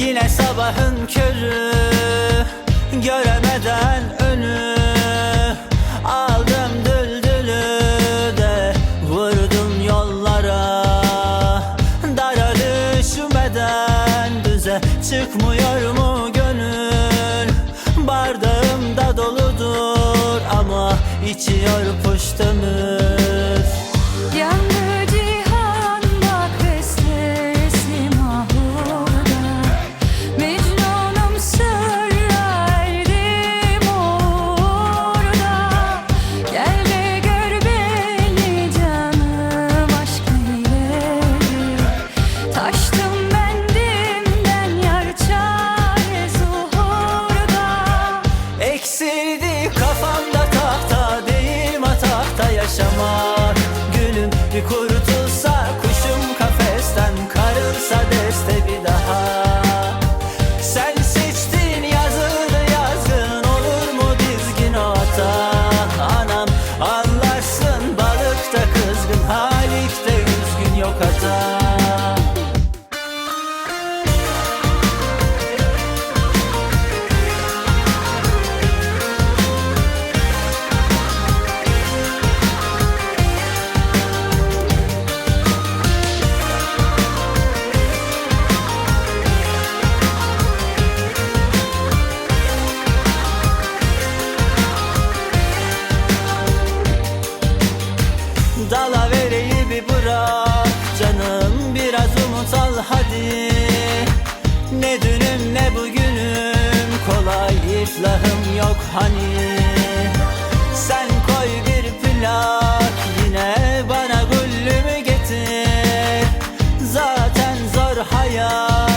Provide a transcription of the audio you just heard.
Yine sabahın körü Göremeden önü. 什么？hadi. Ne dünüm ne bugünüm. Kolay iflahım yok hani. Sen koy bir plak yine bana gullümü getir. Zaten zor hayat.